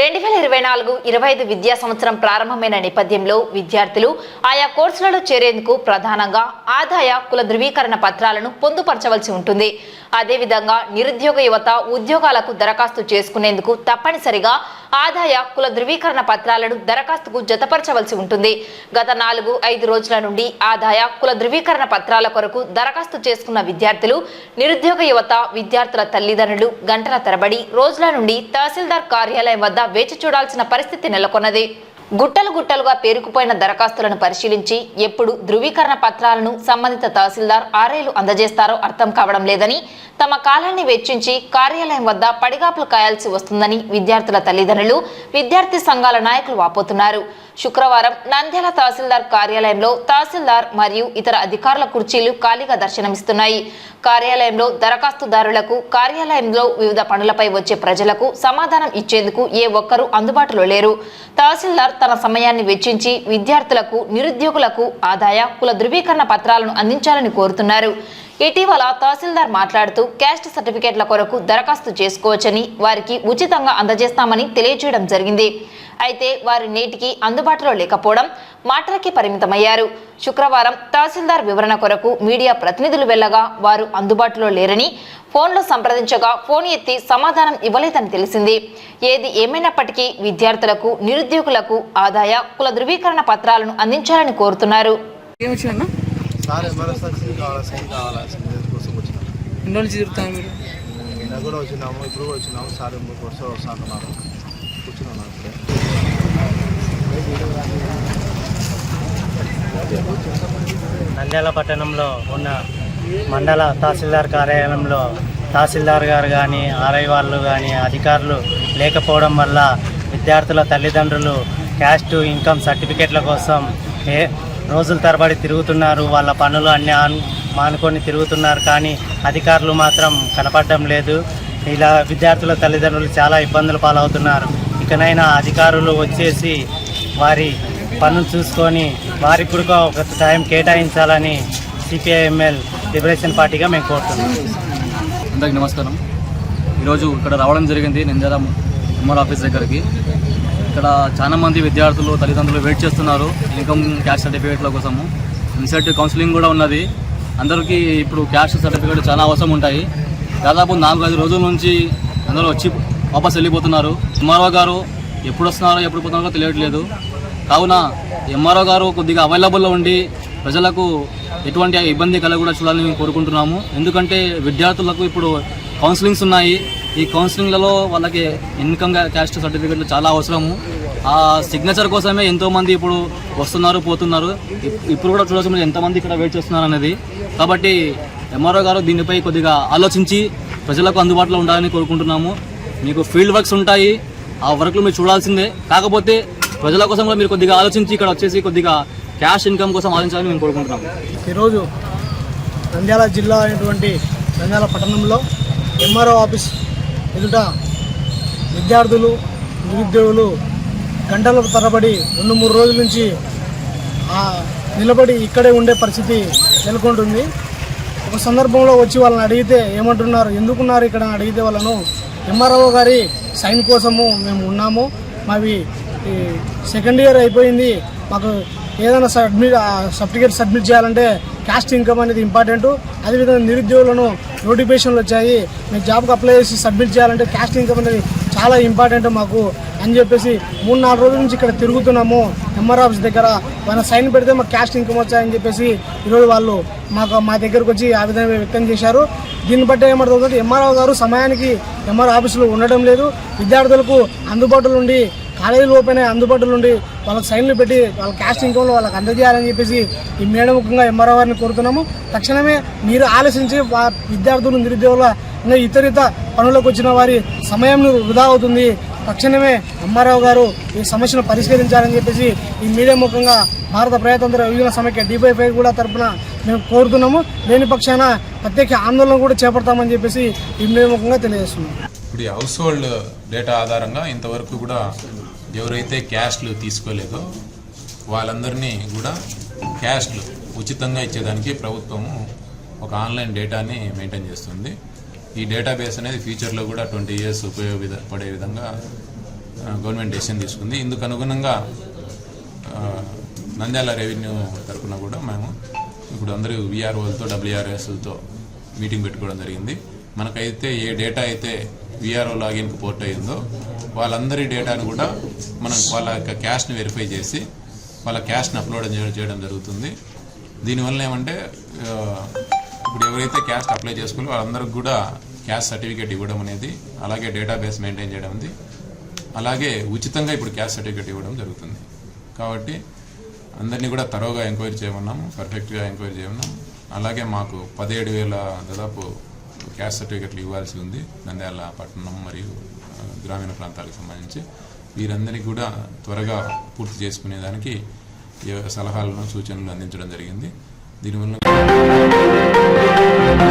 రెండు వేల ఇరవై నాలుగు ఇరవై ఐదు విద్యా సంవత్సరం ప్రారంభమైన నేపథ్యంలో విద్యార్థులు ఆయా కోర్సులలో చేరేందుకు ప్రధానంగా ఆదాయ కుల ధృవీకరణ పత్రాలను పొందుపరచవలసి ఉంటుంది. అదేవిధంగా నిరుద్యోగ యువత ఉద్యోగాలకు దరఖాస్తు చేసుకునేందుకు తప్పనిసరిగా ఆదాయ కుల ధృవీకరణ పత్రాలను దరఖాస్తుకు జతపరచవలసి ఉంటుంది. గత నాలుగు ఐదు రోజుల నుండి ఆదాయ కుల ధృవీకరణ పత్రాల కొరకు దరఖాస్తు చేసుకున్న విద్యార్థులు నిరుద్యోగ యువత విద్యార్థుల తల్లిదండ్రులు గంటల తరబడి రోజుల నుండి తహసీల్దార్ కార్యాలయం వద్ద వేచి చూడాల్సిన పరిస్థితి నెలకొన్నది. గుట్టలు గుట్టలుగా పేరుకుపోయిన దరఖాస్తులను పరిశీలించి ఎప్పుడు ధృవీకరణ పత్రాలను సంబంధిత తహసీల్దార్ ఆర్ఐలు అందజేస్తారో అర్థం కావడం లేదని తమ కాలాన్ని వెచ్చించి కార్యాలయం వద్ద పడిగాపులు కాయాల్సి వస్తుందని విద్యార్థుల తల్లిదండ్రులు విద్యార్థి సంఘాల నాయకులు వాపోతున్నారు. శుక్రవారం నంద్యాల తహసీల్దార్ కార్యాలయంలో తహసీల్దార్ మరియు ఇతర అధికారుల కుర్చీలు ఖాళీగా దర్శనమిస్తున్నాయి. కార్యాలయంలో దరఖాస్తుదారులకు కార్యాలయంలో వివిధ పనులపై వచ్చే ప్రజలకు సమాధానం ఇచ్చేందుకు ఏ ఒక్కరూ అందుబాటులో లేరు. తహసీల్దార్ తన సమయాన్ని వెచ్చించి విద్యార్థులకు నిరుద్యోగులకు ఆదాయ కుల ధృవీకరణ పత్రాలను అందించాలని కోరుతున్నారు. ఇటీవల తహసీల్దార్ మాట్లాడుతూ క్యాస్ట్ సర్టిఫికేట్ల కొరకు దరఖాస్తు చేసుకోవచ్చని వారికి ఉచితంగా అందజేస్తామని తెలియజేయడం జరిగింది. అయితే వారు నేటికి అందుబాటులో లేకపోవడం మాటలకి పరిమితమయ్యారు. శుక్రవారం తహసీల్దార్ వివరణ కొరకు మీడియా ప్రతినిధులు వెళ్ళగా వారు అందుబాటులో లేరని ఫోన్లో సంప్రదించగా ఫోన్ ఎత్తి సమాధానం ఇవ్వలేదని తెలిసింది. ఏది ఏమైనప్పటికీ విద్యార్థులకు నిరుద్యోగులకు ఆదాయ కుల ధృవీకరణ పత్రాలను అందించాలని కోరుతున్నారు. సార్ ఎంఆర్ఎస్ సైన్ కావాలా? సైన్ కావాలా? సైన్ కోసం వచ్చినాం. ఎన్ని రోజులు తిరుగుతాను మీరు? నిన్న కూడా వచ్చినాము ఇప్పుడు కూడా వచ్చినాము. సార్ మూడు వస్తే వస్తా అంటున్నారు. కూర్చున్నాను ఇప్పుడే. నంద్యాల పట్టణంలో ఉన్న మండల తహసీల్దార్ కార్యాలయంలో తహసీల్దార్ గారు కానీ ఆర్ఐ వాళ్ళు కానీ అధికారులు లేకపోవడం వల్ల విద్యార్థుల తల్లిదండ్రులు క్యాస్ట్ ఇన్కమ్ సర్టిఫికెట్ల కోసం ఏ రోజుల తరబడి తిరుగుతున్నారు వాళ్ళ పనులు అన్నీ ఆన్ మానుకొని తిరుగుతున్నారు కానీ అధికారులు మాత్రం కనపడడం లేదు. ఇలా విద్యార్థుల తల్లిదండ్రులు చాలా ఇబ్బందులు పాలవుతున్నారు. ఇకనైనా అధికారులు వచ్చేసి వారి పనులు చూసుకొని వారికి కూడా ఒక టైం కేటాయించాలని సిపిఐఎంఎల్ లిబరేషన్ పార్టీగా మేము కోరుతున్నాం. అందరికి నమస్కారం. ఈరోజు ఇక్కడ రావడం జరిగింది నంద్యాల ఎంఆర్ ఆఫీస్ దగ్గరికి. ఇక్కడ చాలా మంది విద్యార్థులు తల్లిదండ్రులు వెయిట్ చేస్తున్నారు. ఇన్కమ్ క్యాష్ సర్టిఫికేట్ల కోసము. ఇన్సెట్ కౌన్సిలింగ్ కూడా ఉన్నది. అందరికీ ఇప్పుడు క్యాష్ సర్టిఫికేట్ చాలా అవసరం ఉంటాయి. దాదాపు నాలుగు ఐదు రోజుల నుంచి అందరూ వచ్చి వాపస్ వెళ్ళిపోతున్నారు. ఎంఆర్ఓ గారు ఎప్పుడు వస్తున్నారో ఎప్పుడు పోతున్నారో తెలియట్లేదు. కావున ఎంఆర్ఓ గారు కొద్దిగా అవైలబుల్లో ఉండి ప్రజలకు ఎటువంటి ఇబ్బంది కలగకుండా చూడాలని మేము కోరుకుంటున్నాము. ఎందుకంటే విద్యార్థులకు ఇప్పుడు కౌన్సిలింగ్స్ ఉన్నాయి. ఈ కౌన్సిలింగ్లలో వాళ్ళకి ఇన్కమ్ క్యాస్ట్ సర్టిఫికెట్లు చాలా అవసరము. ఆ సిగ్నేచర్ కోసమే ఎంతోమంది ఇప్పుడు వస్తున్నారు పోతున్నారు. ఇప్పుడు కూడా చూడవచ్చు మీరు ఎంతమంది ఇక్కడ వెయిట్ చేస్తున్నారు అనేది. కాబట్టి ఎంఆర్ఓ గారు దీనిపై కొద్దిగా ఆలోచించి ప్రజలకు అందుబాటులో ఉండాలని కోరుకుంటున్నాము. మీకు ఫీల్డ్ వర్క్స్ ఉంటాయి. ఆ వర్క్లు మీరు చూడాల్సిందే. కాకపోతే ప్రజల కోసం కూడా మీరు కొద్దిగా ఆలోచించి ఇక్కడ వచ్చేసి కొద్దిగా క్యాష్ ఇన్కమ్ కోసం ఆలోచించాలని మేము కోరుకుంటున్నాము. ఈరోజు నంద్యాల జిల్లా అయినటువంటి నంద్యాల పట్టణంలో ఎంఆర్ఓ ఆఫీస్ ఎదుట విద్యార్థులు నిరుద్యోగులు గంటల తరబడి రెండు మూడు రోజుల నుంచి నిలబడి ఇక్కడే ఉండే పరిస్థితి నెలకొంటుంది. ఒక సందర్భంలో వచ్చి వాళ్ళని అడిగితే ఏమంటున్నారు ఎందుకున్నారు ఇక్కడ అని అడిగితే వాళ్ళను ఎంఆర్ఓ గారి సైన్ కోసము మేము ఉన్నాము. మావి సెకండ్ ఇయర్ అయిపోయింది. మాకు ఏదైనా సబ్మిట్ సర్టిఫికేట్ సబ్మిట్ చేయాలంటే క్యాస్ట్ ఇన్కమ్ అనేది ఇంపార్టెంట్ అదేవిధంగా నిరుద్యోగులను నోటిఫికేషన్లు వచ్చాయి. మీ జాబ్కి అప్లై చేసి సబ్మిట్ చేయాలంటే క్యాస్ట్ ఇన్కమ్ అనేది చాలా ఇంపార్టెంట్ మాకు. అని చెప్పేసి మూడు నాలుగు రోజుల నుంచి ఇక్కడ తిరుగుతున్నాము. ఎంఆర్ ఆఫీస్ దగ్గర. మన సైన్ పెడితే మాకు క్యాస్ట్ ఇన్కమ్ వచ్చాయని చెప్పేసి ఈరోజు వాళ్ళు మాకు మా దగ్గరకు వచ్చి ఆ విధంగా వ్యక్తం చేశారు. దీన్ని బట్టి ఏమవుతుంది ఎంఆర్ఓ గారు సమయానికి ఎంఆర్ ఆఫీసులో ఉండడం లేదు. విద్యార్థులకు అందుబాటులో ఉండి కాలేజీలు ఓపెన్ అందుబాటులో ఉండి వాళ్ళకి సైన్లు పెట్టి వాళ్ళ క్యాస్ట్ ఇన్కమ్లో వాళ్ళకి అందజేయాలని చెప్పేసి ఈ మేడం ముఖ్యంగా ఎంఆర్ఓ గారిని కోరుతున్నాము. తక్షణమే మీరు ఆలోచించి విద్యార్థులు నిరుద్యోగుల ఇంకా ఇతర పనులకు వచ్చిన వారి సమయం వృధా అవుతుంది. తక్షణమే ఎంఆర్ఓ గారు ఈ సమస్యను పరిష్కరించాలని చెప్పేసి ఈ మీడియా ముఖంగా భారత ప్రజాతంత్ర యువజన సమైక్య డివైఫై కూడా తరఫున మేము కోరుతున్నాము. లేని పక్షాన ప్రత్యేక ఆందోళన కూడా చేపడతామని చెప్పేసి ఈ మీడియా ముఖంగా తెలియజేస్తున్నాం. ఇప్పుడు ఈ హౌస్ హోల్డ్ డేటా ఆధారంగా ఇంతవరకు కూడా ఎవరైతే క్యాష్లు తీసుకోలేదో వాళ్ళందరినీ కూడా క్యాష్లు ఉచితంగా ఇచ్చేదానికి ప్రభుత్వము ఒక ఆన్లైన్ డేటాని మెయింటైన్ చేస్తుంది. ఈ డేటాబేస్ అనేది ఫ్యూచర్లో కూడా ట్వంటీ ఇయర్స్ ఉపయోగపడే విధంగా గవర్నమెంట్ డెసిషన్ తీసుకుంది. ఇందుకు అనుగుణంగా నంద్యాల రెవెన్యూ తరఫున కూడా మేము ఇప్పుడు అందరూ విఆర్ఓలతో డబ్ల్యూఆర్ఎస్లతో మీటింగ్ పెట్టుకోవడం జరిగింది. మనకైతే ఏ డేటా అయితే విఆర్ఓ లాగిన్కి పోర్ట్ అయిందో వాళ్ళందరి డేటాను కూడా మనం వాళ్ళ యొక్క క్యాష్ని వెరిఫై చేసి వాళ్ళ క్యాష్ని అప్లోడ్ చేయడం జరుగుతుంది. దీనివల్ల ఏమంటే ఇప్పుడు ఎవరైతే క్యాష్ అప్లై చేసుకోవాలో వాళ్ళందరికీ కూడా క్యాష్ సర్టిఫికేట్ ఇవ్వడం అనేది అలాగే డేటాబేస్ మెయింటైన్ చేయడం ఉంది అలాగే ఉచితంగా ఇప్పుడు క్యాష్ సర్టిఫికేట్ ఇవ్వడం జరుగుతుంది. కాబట్టి అందరినీ కూడా తరోగా ఎంక్వైరీ చేయమన్నాము పర్ఫెక్ట్గా ఎంక్వైరీ చేయమన్నాము. అలాగే మాకు పదిహేడు వేల దాదాపు క్యాస్ట్ సర్టిఫికెట్లు ఇవ్వాల్సి ఉంది. నంద్యాల పట్టణం మరియు గ్రామీణ ప్రాంతాలకు సంబంధించి. వీరందరికీ కూడా త్వరగా పూర్తి చేసుకునేదానికి సలహాలను సూచనలు అందించడం జరిగింది. దీనివల్ల